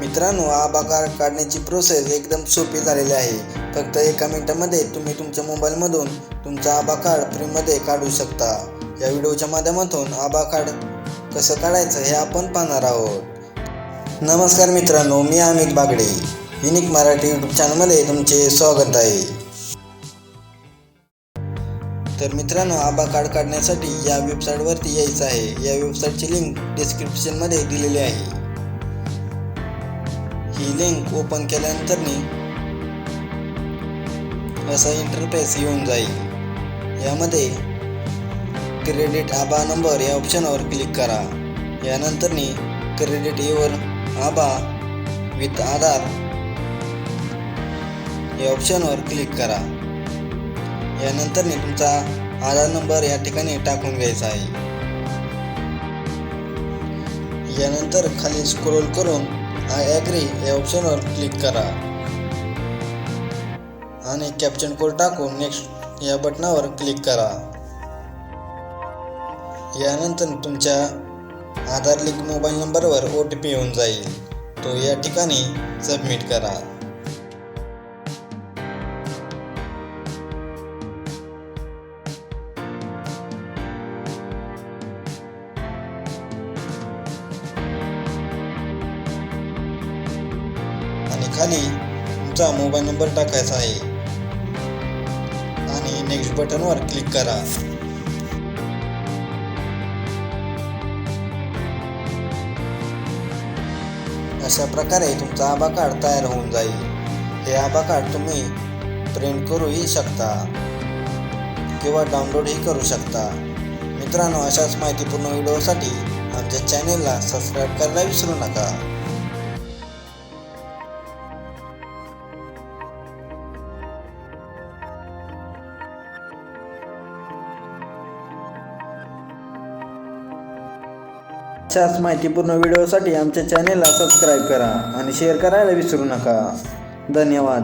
मित्रांनो आभा कार्ड काढण्याची प्रोसेस एकदम सोपी झालेली आहे. फक्त एका मिनिटामध्ये तुम्ही तुमच्या मोबाईलमधून तुमचा आभा कार्ड फ्रीमध्ये काढू शकता. या व्हिडिओच्या माध्यमातून आभा कार्ड कसं काढायचं हे आपण पाहणार आहोत. नमस्कार मित्रांनो मी अमित बागडे. युनिक मराठी यूट्यूब चॅनलमध्ये तुमचे स्वागत आहे. तर मित्रांनो आबा कार्ड काढण्यासाठी या वेबसाईटवरती यायचं आहे. या वेबसाईटची लिंक डिस्क्रिप्शनमध्ये दिलेली आहे. ही लिंक ओपन केल्यानंतर असा इंटरफेस येऊन जाईल. यामध्ये क्रेडिट आबा नंबर या ऑप्शनवर क्लिक करा. यानंतर क्रेडिट युअर आबा विथ आधार या ऑप्शनवर क्लिक करा. यानंतर तुमचा आधार नंबर या ठिकाणी टाकून घ्यायचा आहे. यानंतर खाली स्क्रोल करून आय ॲग्री या ऑप्शनवर क्लिक करा. आणि कॅप्शन कोड टाकून नेक्स्ट या बटनावर क्लिक करा. यानंतर तुमच्या आधार लिंक मोबाईल नंबरवर ओ टी पी येऊन जाईल. तो या ठिकाणी सबमिट करा. आणि खाली तुमचा मोबाईल नंबर टाकायचा आहे. आणि नेक्स्ट बटनवर क्लिक करा. अशा प्रकारे तुमचा आबा कार्ड तयार होऊन जाईल. हे आबा कार्ड तुम्ही प्रिंट करूही शकता किंवा डाउनलोडही करू शकता. मित्रांनो अशाच माहितीपूर्ण व्हिडिओसाठी आमच्या चॅनेलला सबस्क्राईब करायला विसरू नका. अशाच माहितीपूर्ण व्हिडिओसाठी आमच्या चॅनेलला सबस्क्राईब करा आणि शेअर करायला विसरू नका. धन्यवाद.